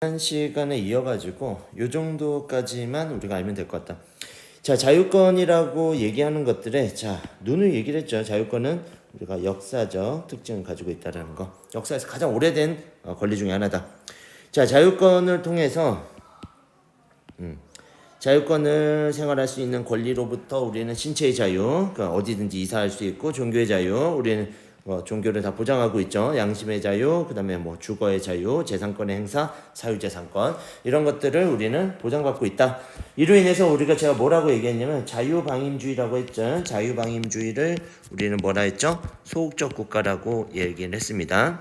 한 시간에 이어가지고 요 정도까지만 우리가 알면 될 것 같다. 자, 자유권이라고 얘기하는 것들에 자, 눈을 얘기를 했죠. 자유권은 우리가 역사적 특징을 가지고 있다라는 거. 역사에서 가장 오래된 어, 권리 중에 하나다. 자, 자유권을 통해서 음, 자유권을 생활할 수 있는 권리로부터 우리는 신체의 자유, 그러니까 어디든지 이사할 수 있고 종교의 자유, 우리는 뭐 종교를 다 보장하고 있죠. 양심의 자유, 그다음에 뭐 주거의 자유, 재산권의 행사, 사유재산권 이런 것들을 우리는 보장받고 있다. 이로 인해서 우리가 제가 뭐라고 얘기했냐면 자유방임주의라고 했죠. 자유방임주의를 우리는 뭐라 했죠? 소극적 국가라고 얘기를 했습니다.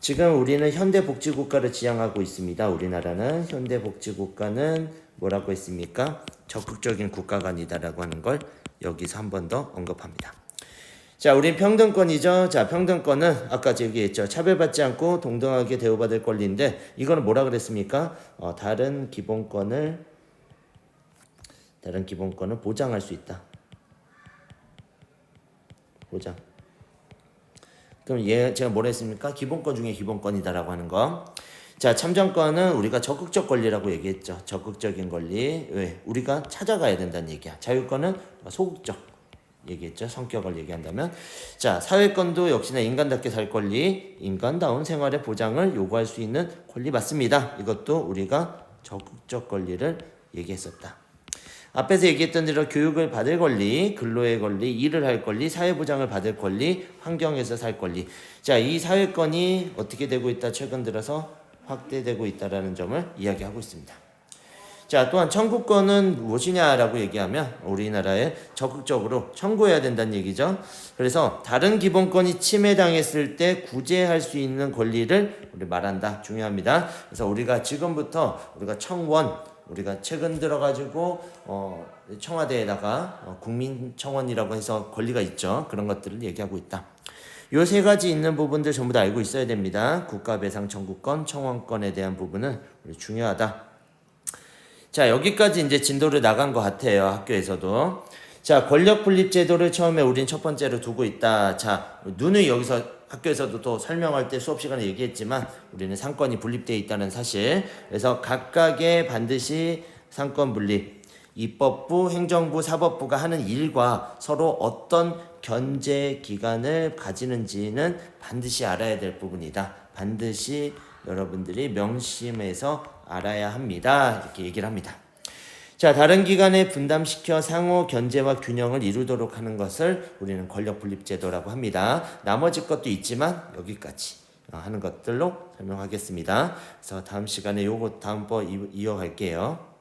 지금 우리는 현대복지국가를 지향하고 있습니다. 우리나라는 현대복지국가는 뭐라고 했습니까? 적극적인 국가가 아니다라고 하는 걸 여기서 한 번 더 언급합니다. 자, 우린 평등권이죠. 자, 평등권은 아까 얘기했죠. 차별받지 않고 동등하게 대우받을 권리인데 이거는 뭐라 그랬습니까? 어, 다른 기본권을 다른 기본권을 보장할 수 있다. 보장. 그럼 얘 제가 뭐라 했습니까? 기본권 중에 기본권이다라고 하는 거. 자, 참정권은 우리가 적극적 권리라고 얘기했죠. 적극적인 권리. 왜? 우리가 찾아가야 된다는 얘기야. 자유권은 소극적. 얘기했죠. 성격을 얘기한다면. 자, 사회권도 역시나 인간답게 살 권리, 인간다운 생활의 보장을 요구할 수 있는 권리 맞습니다. 이것도 우리가 적극적 권리를 얘기했었다. 앞에서 얘기했던 대로 교육을 받을 권리, 근로의 권리, 일을 할 권리, 사회보장을 받을 권리, 환경에서 살 권리. 자, 이 사회권이 어떻게 되고 있다 최근 들어서 확대되고 있다라는 점을 이야기하고 있습니다. 자, 또한 청구권은 무엇이냐라고 얘기하면 우리나라에 적극적으로 청구해야 된다는 얘기죠. 그래서 다른 기본권이 침해당했을 때 구제할 수 있는 권리를 우리 말한다. 중요합니다. 그래서 우리가 지금부터 우리가 청원 우리가 최근 들어가지고 어, 청와대에다가 어, 국민청원이라고 해서 권리가 있죠. 그런 것들을 얘기하고 있다. 요 세 가지 있는 부분들 전부 다 알고 있어야 됩니다. 국가배상 청구권, 청원권에 대한 부분은 우리 중요하다. 자, 여기까지 이제 진도를 나간 것 같아요. 학교에서도. 자, 권력 분립 제도를 처음에 우린 첫 번째로 두고 있다. 자, 눈을 여기서 학교에서도 또 설명할 때 수업 시간에 얘기했지만 우리는 상권이 분립되어 있다는 사실. 그래서 각각의 반드시 상권 분립, 입법부, 행정부, 사법부가 하는 일과 서로 어떤 견제 기간을 가지는지는 반드시 알아야 될 부분이다. 반드시 여러분들이 명심해서 알아야 합니다. 이렇게 얘기를 합니다. 자, 다른 기관에 분담시켜 상호 견제와 균형을 이루도록 하는 것을 우리는 권력 분립 제도라고 합니다. 나머지 것도 있지만 여기까지 어, 하는 것들로 설명하겠습니다. 그래서 다음 시간에 요거 다음 번 이어갈게요.